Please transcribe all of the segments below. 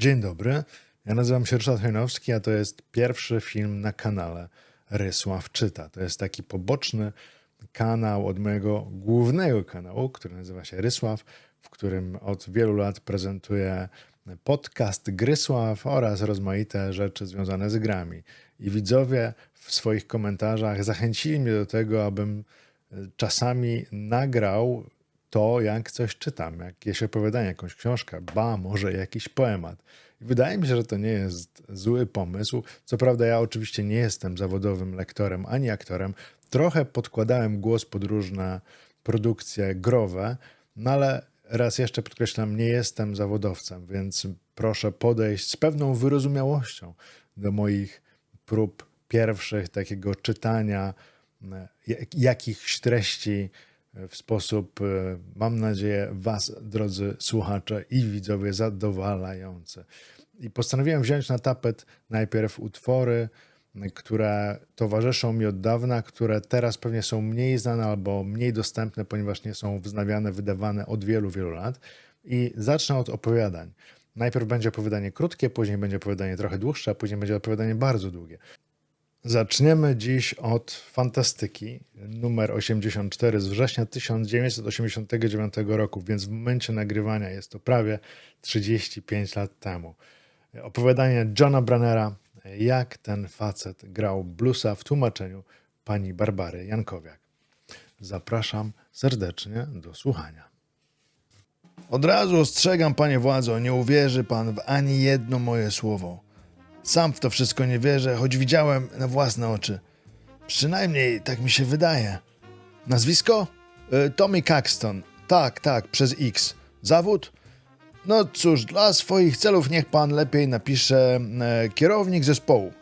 Dzień dobry, ja nazywam się Ryszard Hojnowski, a to jest pierwszy film na kanale Rysław Czyta. To jest taki poboczny kanał od mojego głównego kanału, który nazywa się Rysław, w którym od wielu lat prezentuję podcast Grysław oraz rozmaite rzeczy związane z grami. I widzowie w swoich komentarzach zachęcili mnie do tego, abym czasami nagrał to, jak coś czytam, jakieś opowiadanie, jakąś książkę, ba, może jakiś poemat. Wydaje mi się, że to nie jest zły pomysł. Co prawda, ja oczywiście nie jestem zawodowym lektorem ani aktorem. Trochę podkładałem głos pod różne produkcje growe, no ale raz jeszcze podkreślam, nie jestem zawodowcem, więc proszę podejść z pewną wyrozumiałością do moich prób pierwszych takiego czytania e, jak- jakichś treści w sposób, e, mam nadzieję, Was, drodzy słuchacze i widzowie, zadowalający. I postanowiłem wziąć na tapet najpierw utwory, które towarzyszą mi od dawna, które teraz pewnie są mniej znane albo mniej dostępne, ponieważ nie są wznawiane, wydawane od wielu, wielu lat. I zacznę od opowiadań. Najpierw będzie opowiadanie krótkie, później będzie opowiadanie trochę dłuższe, a później będzie opowiadanie bardzo długie. Zaczniemy dziś od fantastyki, numer 84 z września 1989 roku, więc w momencie nagrywania jest to prawie 35 lat temu. Opowiadanie Johna Brannera, jak ten facet grał bluesa w tłumaczeniu pani Barbary Jankowiak. Zapraszam serdecznie do słuchania. Od razu ostrzegam, panie władzo, nie uwierzy pan w ani jedno moje słowo. Sam w to wszystko nie wierzę, choć widziałem na własne oczy. Przynajmniej tak mi się wydaje. Nazwisko? Y, Tommy Caxton. Tak, tak, przez X. Zawód? No cóż, dla swoich celów niech pan lepiej napisze e, kierownik zespołu.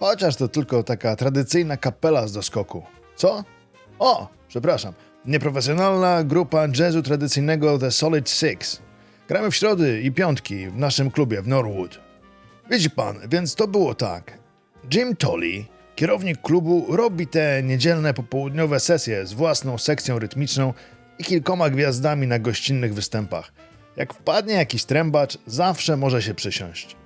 Chociaż to tylko taka tradycyjna kapela z doskoku. Co? O, przepraszam. Nieprofesjonalna grupa jazzu tradycyjnego The Solid Six. Gramy w środy i piątki w naszym klubie w Norwood. Widzi pan, więc to było tak. Jim Tolley, kierownik klubu, robi te niedzielne popołudniowe sesje z własną sekcją rytmiczną i kilkoma gwiazdami na gościnnych występach. Jak wpadnie jakiś trębacz, zawsze może się przysiąść.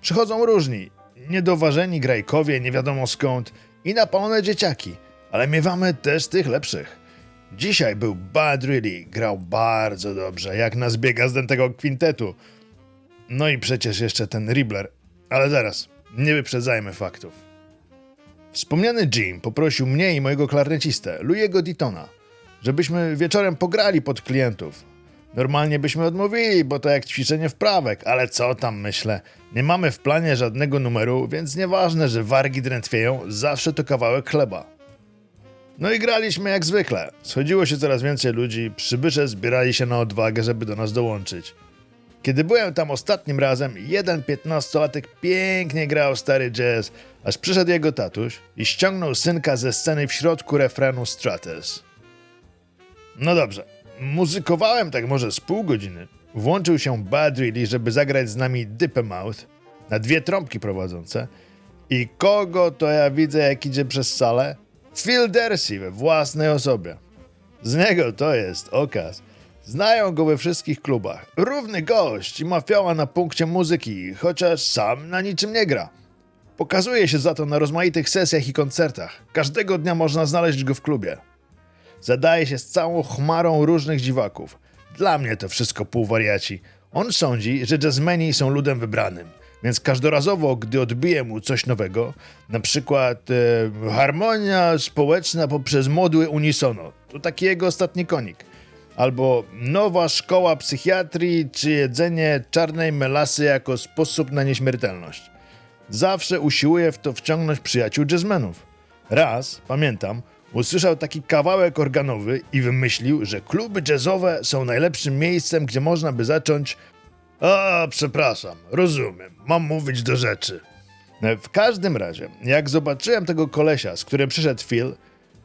Przychodzą różni, niedoważeni grajkowie, nie wiadomo skąd i napalone dzieciaki, ale miewamy też tych lepszych. Dzisiaj był Bad Really, grał bardzo dobrze, jak na zbiega z tego kwintetu. No i przecież jeszcze ten Ribbler. Ale zaraz, nie wyprzedzajmy faktów. Wspomniany Jim poprosił mnie i mojego klarnecistę, Louiego Ditona, żebyśmy wieczorem pograli pod klientów. Normalnie byśmy odmówili, bo to jak ćwiczenie wprawek, ale co tam myślę. Nie mamy w planie żadnego numeru, więc nieważne, że wargi drętwieją, zawsze to kawałek chleba. No i graliśmy jak zwykle. Schodziło się coraz więcej ludzi, przybysze zbierali się na odwagę, żeby do nas dołączyć. Kiedy byłem tam ostatnim razem, jeden piętnastolatek pięknie grał stary jazz, aż przyszedł jego tatuś i ściągnął synka ze sceny w środku refrenu Stratus. No dobrze, muzykowałem tak może z pół godziny. Włączył się Bad Really, żeby zagrać z nami Dipper Mouth na dwie trąbki prowadzące. I kogo to ja widzę, jak idzie przez salę? Phil Dersey we własnej osobie. Z niego to jest okaz. Znają go we wszystkich klubach. Równy gość i mafioła na punkcie muzyki, chociaż sam na niczym nie gra. Pokazuje się za to na rozmaitych sesjach i koncertach. Każdego dnia można znaleźć go w klubie. Zadaje się z całą chmarą różnych dziwaków. Dla mnie to wszystko półwariaci. On sądzi, że jazzmeni są ludem wybranym, więc każdorazowo, gdy odbije mu coś nowego, na przykład e, harmonia społeczna poprzez modły unisono, to taki jego ostatni konik. Albo nowa szkoła psychiatrii, czy jedzenie czarnej melasy jako sposób na nieśmiertelność. Zawsze usiłuje w to wciągnąć przyjaciół jazzmenów. Raz, pamiętam, usłyszał taki kawałek organowy i wymyślił, że kluby jazzowe są najlepszym miejscem, gdzie można by zacząć. A, przepraszam, rozumiem, mam mówić do rzeczy. W każdym razie, jak zobaczyłem tego kolesia, z którym przyszedł Phil,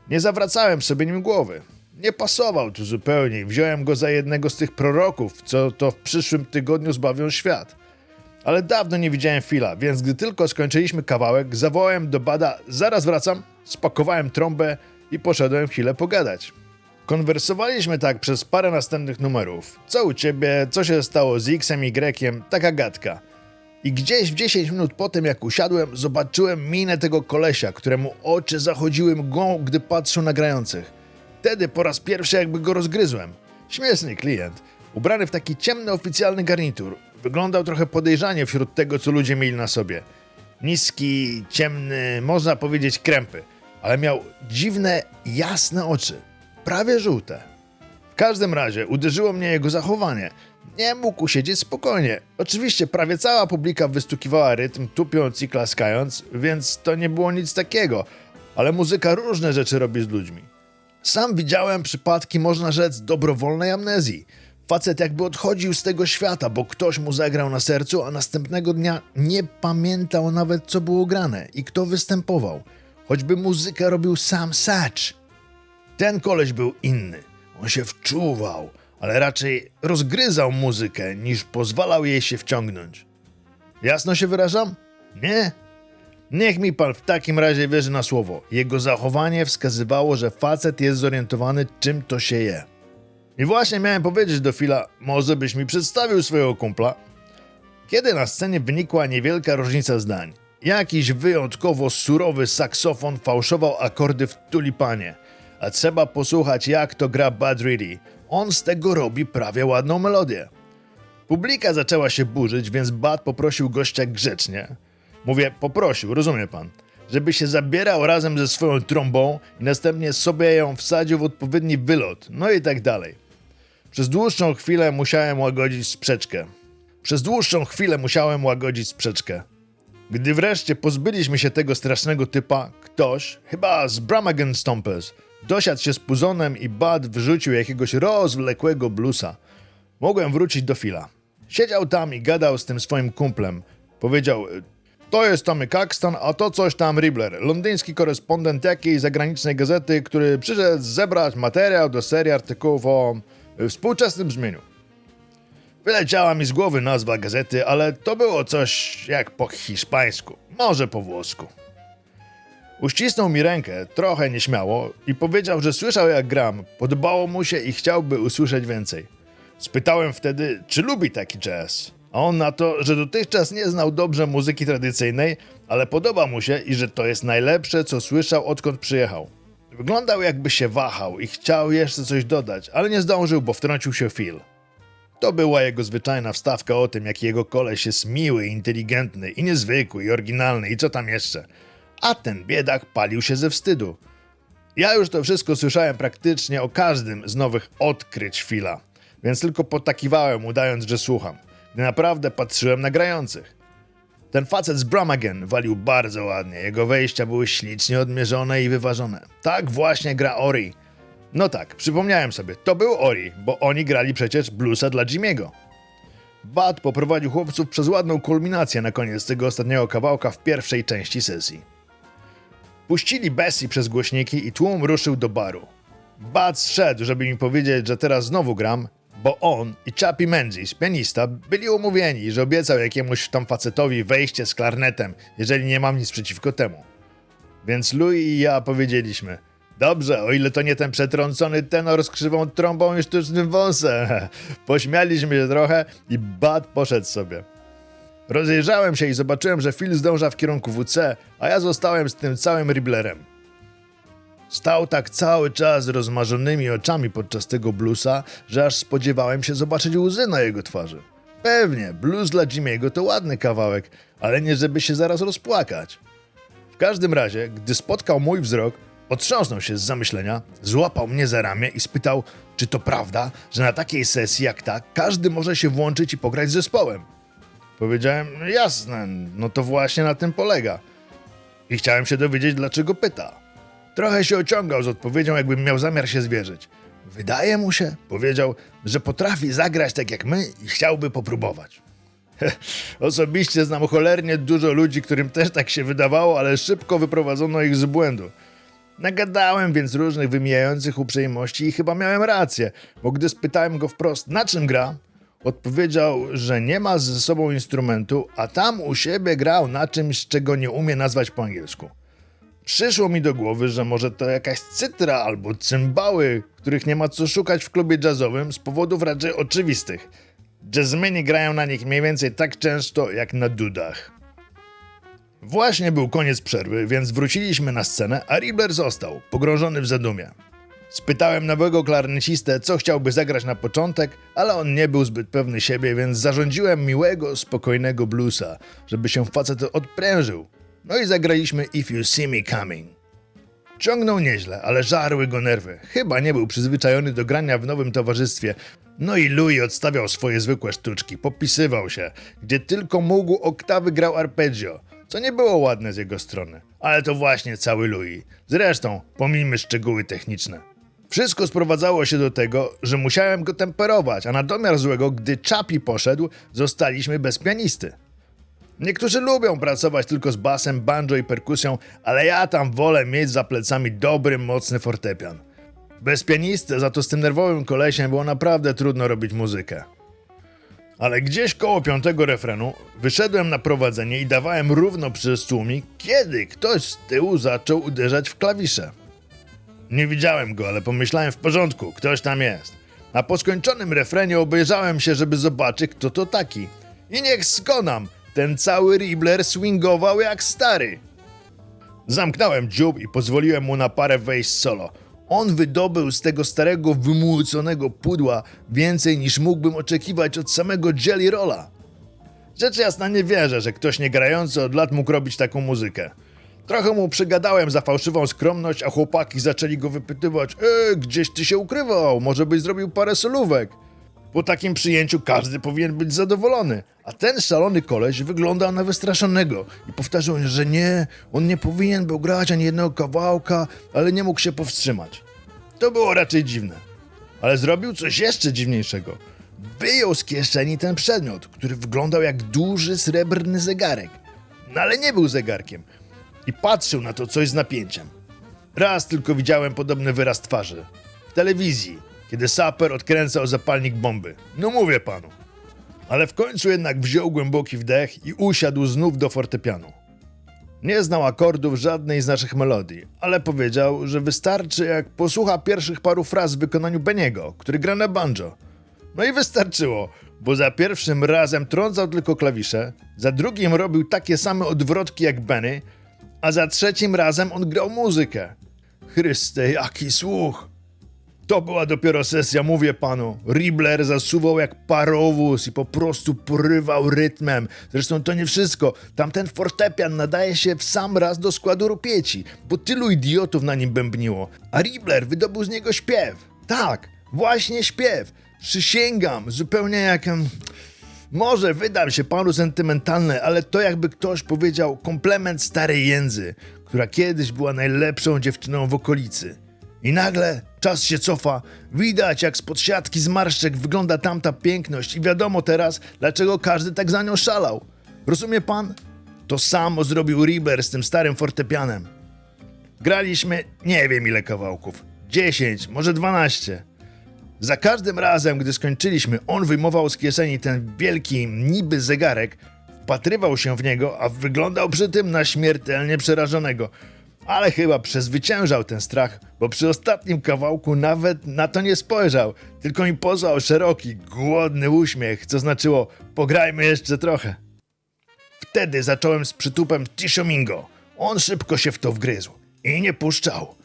nie zawracałem sobie nim głowy. Nie pasował tu zupełnie wziąłem go za jednego z tych proroków, co to w przyszłym tygodniu zbawią świat. Ale dawno nie widziałem Phila, więc gdy tylko skończyliśmy kawałek, zawołałem do Bada, zaraz wracam, spakowałem trąbę i poszedłem chwilę pogadać. Konwersowaliśmy tak przez parę następnych numerów. Co u ciebie, co się stało z X-em i Y, taka gadka. I gdzieś w 10 minut po tym, jak usiadłem, zobaczyłem minę tego kolesia, któremu oczy zachodziły mgłą, gdy patrzył na grających. Wtedy po raz pierwszy jakby go rozgryzłem. Śmieszny klient, ubrany w taki ciemny oficjalny garnitur. Wyglądał trochę podejrzanie wśród tego, co ludzie mieli na sobie. Niski, ciemny, można powiedzieć krępy, ale miał dziwne, jasne oczy, prawie żółte. W każdym razie uderzyło mnie jego zachowanie. Nie mógł siedzieć spokojnie. Oczywiście prawie cała publika wystukiwała rytm, tupiąc i klaskając, więc to nie było nic takiego. Ale muzyka różne rzeczy robi z ludźmi. Sam widziałem przypadki, można rzec, dobrowolnej amnezji. Facet jakby odchodził z tego świata, bo ktoś mu zagrał na sercu, a następnego dnia nie pamiętał nawet, co było grane i kto występował. Choćby muzykę robił sam Satch. Ten koleś był inny. On się wczuwał, ale raczej rozgryzał muzykę, niż pozwalał jej się wciągnąć. Jasno się wyrażam? Nie? Niech mi pan w takim razie wierzy na słowo. Jego zachowanie wskazywało, że facet jest zorientowany, czym to się je. I właśnie miałem powiedzieć do Fila, może byś mi przedstawił swojego kumpla? Kiedy na scenie wynikła niewielka różnica zdań. Jakiś wyjątkowo surowy saksofon fałszował akordy w tulipanie, a trzeba posłuchać jak to gra Bud Reedy. On z tego robi prawie ładną melodię. Publika zaczęła się burzyć, więc Bud poprosił gościa grzecznie. Mówię, poprosił, rozumie pan, żeby się zabierał razem ze swoją trąbą i następnie sobie ją wsadził w odpowiedni wylot, no i tak dalej. Przez dłuższą chwilę musiałem łagodzić sprzeczkę. Przez dłuższą chwilę musiałem łagodzić sprzeczkę. Gdy wreszcie pozbyliśmy się tego strasznego typa, ktoś, chyba z Bramagan Stompers, dosiadł się z puzonem i Bud wrzucił jakiegoś rozwlekłego bluesa. Mogłem wrócić do Fila. Siedział tam i gadał z tym swoim kumplem. Powiedział, to jest Tommy Caxton, a to coś tam Ribler, londyński korespondent jakiejś zagranicznej gazety, który przyszedł zebrać materiał do serii artykułów o y, współczesnym brzmieniu. Wyleciała mi z głowy nazwa gazety, ale to było coś jak po hiszpańsku, może po włosku. Uścisnął mi rękę, trochę nieśmiało, i powiedział, że słyszał jak gram, podobało mu się i chciałby usłyszeć więcej. Spytałem wtedy, czy lubi taki jazz. A on na to, że dotychczas nie znał dobrze muzyki tradycyjnej, ale podoba mu się i że to jest najlepsze, co słyszał odkąd przyjechał. Wyglądał jakby się wahał i chciał jeszcze coś dodać, ale nie zdążył, bo wtrącił się Phil. To była jego zwyczajna wstawka o tym, jaki jego koleś jest miły, inteligentny i niezwykły i oryginalny i co tam jeszcze. A ten biedak palił się ze wstydu. Ja już to wszystko słyszałem praktycznie o każdym z nowych odkryć Phila, więc tylko potakiwałem, udając, że słucham, gdy naprawdę patrzyłem na grających. Ten facet z Bramagen walił bardzo ładnie, jego wejścia były ślicznie odmierzone i wyważone. Tak właśnie gra Ori. No tak, przypomniałem sobie, to był Ori, bo oni grali przecież bluesa dla Jimmy'ego. Bud poprowadził chłopców przez ładną kulminację na koniec tego ostatniego kawałka w pierwszej części sesji. Puścili Bessie przez głośniki i tłum ruszył do baru. Bud zszedł, żeby mi powiedzieć, że teraz znowu gram, bo on i Chappie Menzies, pianista, byli umówieni, że obiecał jakiemuś tam facetowi wejście z klarnetem, jeżeli nie mam nic przeciwko temu. Więc Louis i ja powiedzieliśmy, dobrze, o ile to nie ten przetrącony tenor z krzywą trąbą i sztucznym wąsem. Pośmialiśmy się trochę i Bud poszedł sobie. Rozejrzałem się i zobaczyłem, że Phil zdąża w kierunku WC, a ja zostałem z tym całym Ribblerem. Stał tak cały czas z rozmarzonymi oczami podczas tego bluesa, że aż spodziewałem się zobaczyć łzy na jego twarzy. Pewnie, blues dla Jimmy'ego to ładny kawałek, ale nie żeby się zaraz rozpłakać. W każdym razie, gdy spotkał mój wzrok, otrząsnął się z zamyślenia, złapał mnie za ramię i spytał, czy to prawda, że na takiej sesji jak ta każdy może się włączyć i pograć z zespołem. Powiedziałem, jasne, no to właśnie na tym polega. I chciałem się dowiedzieć, dlaczego pyta. Trochę się ociągał z odpowiedzią, jakbym miał zamiar się zwierzyć. Wydaje mu się, powiedział, że potrafi zagrać tak jak my i chciałby popróbować. Osobiście znam cholernie dużo ludzi, którym też tak się wydawało, ale szybko wyprowadzono ich z błędu. Nagadałem więc różnych wymijających uprzejmości i chyba miałem rację, bo gdy spytałem go wprost, na czym gra, odpowiedział, że nie ma ze sobą instrumentu, a tam u siebie grał na czymś, czego nie umie nazwać po angielsku. Przyszło mi do głowy, że może to jakaś cytra albo cymbały, których nie ma co szukać w klubie jazzowym z powodów raczej oczywistych. Jazzmeni grają na nich mniej więcej tak często jak na dudach. Właśnie był koniec przerwy, więc wróciliśmy na scenę, a Ribler został, pogrążony w zadumie. Spytałem nowego klarnecistę, co chciałby zagrać na początek, ale on nie był zbyt pewny siebie, więc zarządziłem miłego, spokojnego bluesa, żeby się facet odprężył. No i zagraliśmy If You See Me Coming. Ciągnął nieźle, ale żarły go nerwy. Chyba nie był przyzwyczajony do grania w nowym towarzystwie. No i Louis odstawiał swoje zwykłe sztuczki, popisywał się. Gdzie tylko mógł, oktawy grał arpeggio, co nie było ładne z jego strony. Ale to właśnie cały Louis. Zresztą, pomijmy szczegóły techniczne. Wszystko sprowadzało się do tego, że musiałem go temperować, a na domiar złego, gdy Chapi poszedł, zostaliśmy bez pianisty. Niektórzy lubią pracować tylko z basem, banjo i perkusją, ale ja tam wolę mieć za plecami dobry, mocny fortepian. Bez pianisty, za to z tym nerwowym kolesiem było naprawdę trudno robić muzykę. Ale gdzieś koło piątego refrenu wyszedłem na prowadzenie i dawałem równo przez tłumik, kiedy ktoś z tyłu zaczął uderzać w klawisze. Nie widziałem go, ale pomyślałem w porządku, ktoś tam jest. A po skończonym refrenie obejrzałem się, żeby zobaczyć, kto to taki. I niech skonam, ten cały Ribler swingował jak stary. Zamknąłem dziób i pozwoliłem mu na parę wejść solo. On wydobył z tego starego, wymłóconego pudła więcej niż mógłbym oczekiwać od samego Jelly Rolla. Rzecz jasna nie wierzę, że ktoś niegrający od lat mógł robić taką muzykę. Trochę mu przygadałem za fałszywą skromność, a chłopaki zaczęli go wypytywać E, gdzieś ty się ukrywał, może byś zrobił parę solówek. Po takim przyjęciu każdy powinien być zadowolony, a ten szalony koleś wyglądał na wystraszonego i powtarzał, że nie, on nie powinien był grać ani jednego kawałka, ale nie mógł się powstrzymać. To było raczej dziwne. Ale zrobił coś jeszcze dziwniejszego. Wyjął z kieszeni ten przedmiot, który wyglądał jak duży srebrny zegarek. No ale nie był zegarkiem. I patrzył na to coś z napięciem. Raz tylko widziałem podobny wyraz twarzy. W telewizji, kiedy saper odkręcał zapalnik bomby. No mówię panu. Ale w końcu jednak wziął głęboki wdech i usiadł znów do fortepianu. Nie znał akordów żadnej z naszych melodii, ale powiedział, że wystarczy jak posłucha pierwszych paru fraz w wykonaniu Beniego, który gra na banjo. No i wystarczyło, bo za pierwszym razem trącał tylko klawisze, za drugim robił takie same odwrotki jak Benny, a za trzecim razem on grał muzykę. Chryste, jaki słuch! To była dopiero sesja, mówię panu. Ribler zasuwał jak parowóz i po prostu porywał rytmem. Zresztą to nie wszystko. Tamten fortepian nadaje się w sam raz do składu rupieci, bo tylu idiotów na nim bębniło. A Ribler wydobył z niego śpiew. Tak, właśnie śpiew. Przysięgam, zupełnie jak... Może wydam się panu sentymentalny, ale to jakby ktoś powiedział komplement starej jędzy, która kiedyś była najlepszą dziewczyną w okolicy. I nagle czas się cofa, widać jak spod siatki zmarszczek wygląda tamta piękność i wiadomo teraz, dlaczego każdy tak za nią szalał. Rozumie pan? To samo zrobił Riber z tym starym fortepianem. Graliśmy nie wiem ile kawałków. 10, może 12. Za każdym razem, gdy skończyliśmy, on wyjmował z kieszeni ten wielki, niby zegarek, wpatrywał się w niego, a wyglądał przy tym na śmiertelnie przerażonego. Ale chyba przezwyciężał ten strach, bo przy ostatnim kawałku nawet na to nie spojrzał, tylko mi pozwał szeroki, głodny uśmiech, co znaczyło pograjmy jeszcze trochę. Wtedy zacząłem z przytupem Tishomingo. On szybko się w to wgryzł i nie puszczał.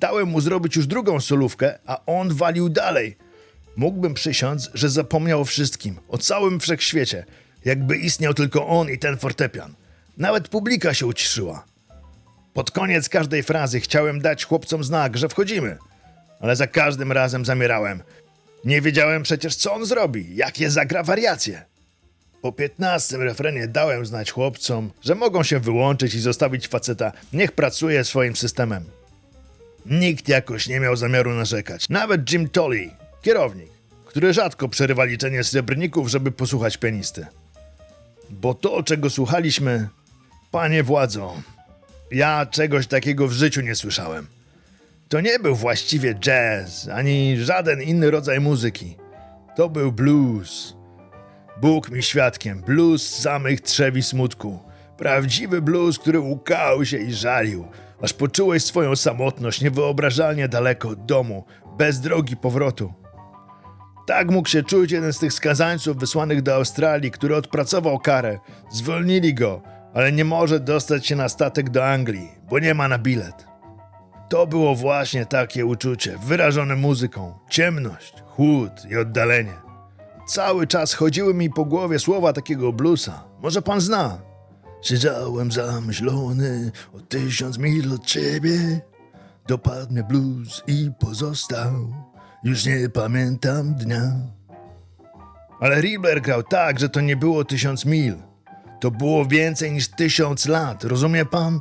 Dałem mu zrobić już drugą solówkę, a on walił dalej. Mógłbym przysiąc, że zapomniał o wszystkim, o całym wszechświecie, jakby istniał tylko on i ten fortepian. Nawet publika się uciszyła. Pod koniec każdej frazy chciałem dać chłopcom znak, że wchodzimy, ale za każdym razem zamierałem. Nie wiedziałem przecież, co on zrobi, jakie zagra wariacje. Po piętnastym refrenie dałem znać chłopcom, że mogą się wyłączyć i zostawić faceta, niech pracuje swoim systemem. Nikt jakoś nie miał zamiaru narzekać. Nawet Jim Tolley, kierownik, który rzadko przerywa liczenie srebrników, żeby posłuchać pianisty. Bo to, czego słuchaliśmy, panie władzo, ja czegoś takiego w życiu nie słyszałem. To nie był właściwie jazz, ani żaden inny rodzaj muzyki. To był blues. Bóg mi świadkiem, blues samych trzewi smutku. Prawdziwy blues, który łkał się i żalił, aż poczułeś swoją samotność niewyobrażalnie daleko od domu, bez drogi powrotu. Tak mógł się czuć jeden z tych skazańców wysłanych do Australii, który odpracował karę. Zwolnili go, ale nie może dostać się na statek do Anglii, bo nie ma na bilet. To było właśnie takie uczucie, wyrażone muzyką, ciemność, chłód i oddalenie. Cały czas chodziły mi po głowie słowa takiego bluesa. Może pan zna? Siedziałem zamyślony o tysiąc mil od ciebie. Dopadł mnie blues i pozostał. Już nie pamiętam dnia. Ale Riebler grał tak, że to nie było tysiąc mil. To było więcej niż tysiąc lat, rozumie pan?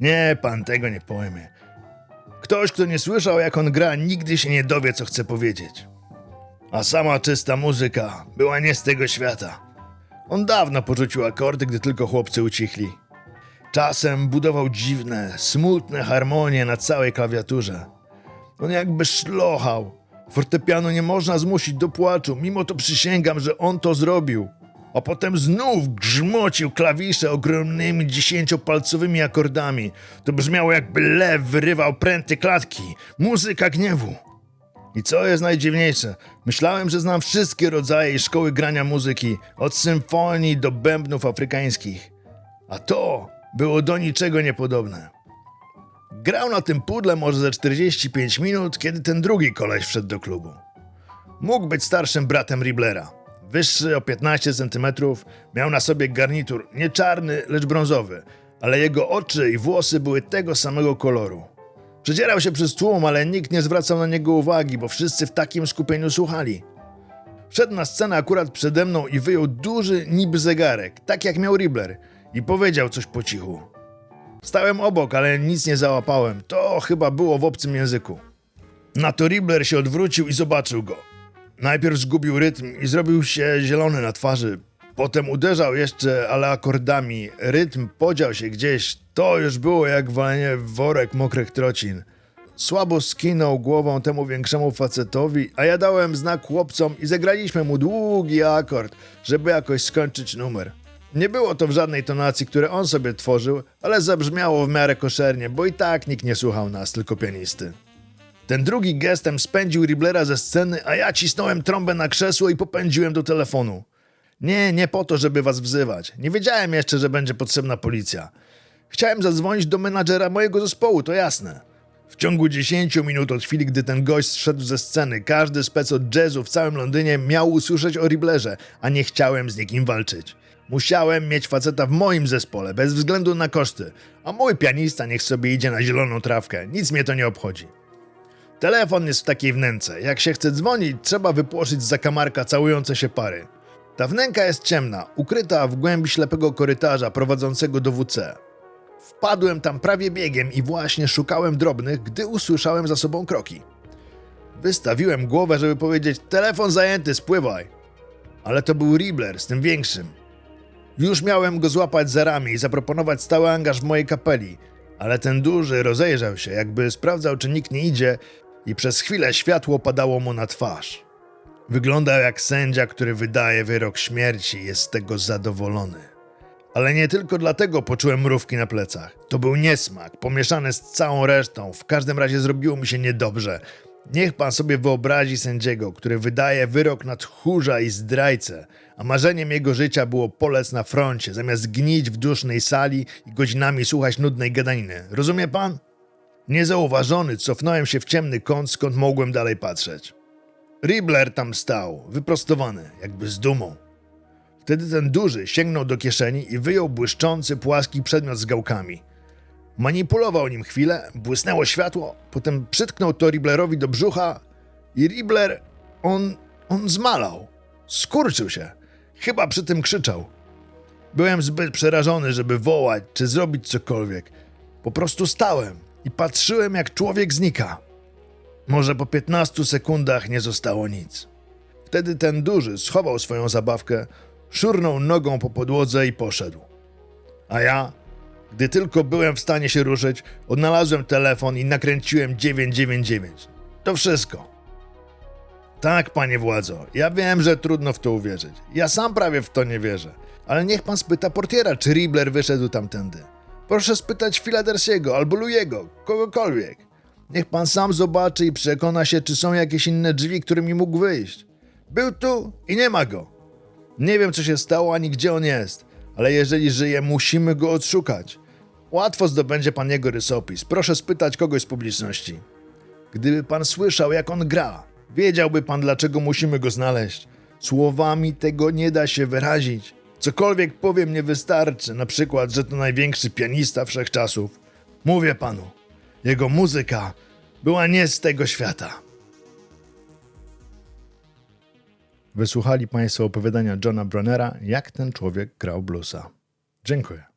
Nie, pan tego nie pojmie. Ktoś, kto nie słyszał, jak on gra, nigdy się nie dowie, co chce powiedzieć. A sama czysta muzyka była nie z tego świata. On dawno porzucił akordy, gdy tylko chłopcy ucichli. Czasem budował dziwne, smutne harmonie na całej klawiaturze. On jakby szlochał. Fortepianu nie można zmusić do płaczu, mimo to przysięgam, że on to zrobił. A potem znów grzmocił klawisze ogromnymi dziesięciopalcowymi akordami. To brzmiało jakby lew wyrywał pręty klatki. Muzyka gniewu. I co jest najdziwniejsze, myślałem, że znam wszystkie rodzaje i szkoły grania muzyki, od symfonii do bębnów afrykańskich. A to było do niczego niepodobne. Grał na tym pudle może ze 45 minut, kiedy ten drugi koleś wszedł do klubu. Mógł być starszym bratem Riblera. Wyższy o 15 cm, miał na sobie garnitur nie czarny, lecz brązowy, ale jego oczy i włosy były tego samego koloru. Przedzierał się przez tłum, ale nikt nie zwracał na niego uwagi, bo wszyscy w takim skupieniu słuchali. Wszedł na scenę akurat przede mną i wyjął duży niby zegarek, tak jak miał Ribler, i powiedział coś po cichu. Stałem obok, ale nic nie załapałem. To chyba było w obcym języku. Na to Ribler się odwrócił i zobaczył go. Najpierw zgubił rytm i zrobił się zielony na twarzy. Potem uderzał jeszcze, ale akordami. Rytm podział się gdzieś. To już było jak walenie w worek mokrych trocin. Słabo skinął głową temu większemu facetowi, a ja dałem znak chłopcom i zagraliśmy mu długi akord, żeby jakoś skończyć numer. Nie było to w żadnej tonacji, które on sobie tworzył, ale zabrzmiało w miarę koszernie, bo i tak nikt nie słuchał nas, tylko pianisty. Ten drugi gestem spędził Riblera ze sceny, a ja cisnąłem trąbę na krzesło i popędziłem do telefonu. Nie, nie po to, żeby was wzywać. Nie wiedziałem jeszcze, że będzie potrzebna policja. Chciałem zadzwonić do menadżera mojego zespołu, to jasne. W ciągu 10 minut od chwili, gdy ten gość zszedł ze sceny, każdy spec od jazzu w całym Londynie miał usłyszeć o Riblerze, a nie chciałem z nikim walczyć. Musiałem mieć faceta w moim zespole, bez względu na koszty, a mój pianista niech sobie idzie na zieloną trawkę, nic mnie to nie obchodzi. Telefon jest w takiej wnęce. Jak się chce dzwonić, trzeba wypłoszyć z zakamarka całujące się pary. Ta wnęka jest ciemna, ukryta w głębi ślepego korytarza prowadzącego do WC. Wpadłem tam prawie biegiem i właśnie szukałem drobnych, gdy usłyszałem za sobą kroki. Wystawiłem głowę, żeby powiedzieć: Telefon zajęty, spływaj. Ale to był Ribler z tym większym. Już miałem go złapać za ramię i zaproponować stały angaż w mojej kapeli, ale ten duży rozejrzał się, jakby sprawdzał, czy nikt nie idzie, i przez chwilę światło padało mu na twarz. Wyglądał jak sędzia, który wydaje wyrok śmierci i jest z tego zadowolony. Ale nie tylko dlatego poczułem mrówki na plecach. To był niesmak, pomieszany z całą resztą. W każdym razie zrobiło mi się niedobrze. Niech pan sobie wyobrazi sędziego, który wydaje wyrok na tchórza i zdrajcę, a marzeniem jego życia było polec na froncie, zamiast gnić w dusznej sali i godzinami słuchać nudnej gadaniny. Rozumie pan? Niezauważony cofnąłem się w ciemny kąt, skąd mogłem dalej patrzeć. Ribler tam stał, wyprostowany, jakby z dumą. Wtedy ten duży sięgnął do kieszeni i wyjął błyszczący, płaski przedmiot z gałkami. Manipulował nim chwilę, błysnęło światło, potem przytknął to Riblerowi do brzucha i Ribler, on, on zmalał. Skurczył się. Chyba przy tym krzyczał. Byłem zbyt przerażony, żeby wołać czy zrobić cokolwiek. Po prostu stałem i patrzyłem, jak człowiek znika. Może po 15 sekundach nie zostało nic. Wtedy ten duży schował swoją zabawkę, szurnął nogą po podłodze i poszedł. A ja, gdy tylko byłem w stanie się ruszyć, odnalazłem telefon i nakręciłem 999. To wszystko. Tak, panie władzo, ja wiem, że trudno w to uwierzyć. Ja sam prawie w to nie wierzę. Ale niech pan spyta portiera, czy Ribler wyszedł tamtędy. Proszę spytać Filadersiego albo Lujego, kogokolwiek. Niech pan sam zobaczy i przekona się, czy są jakieś inne drzwi, którymi mógł wyjść. Był tu i nie ma go. Nie wiem, co się stało, ani gdzie on jest, ale jeżeli żyje, musimy go odszukać. Łatwo zdobędzie pan jego rysopis. Proszę spytać kogoś z publiczności. Gdyby pan słyszał, jak on gra, wiedziałby pan, dlaczego musimy go znaleźć. Słowami tego nie da się wyrazić. Cokolwiek powiem nie wystarczy, na przykład, że to największy pianista wszechczasów. Mówię panu, jego muzyka była nie z tego świata. Wysłuchali Państwo opowiadania Johna Brunera, jak ten człowiek grał bluesa. Dziękuję.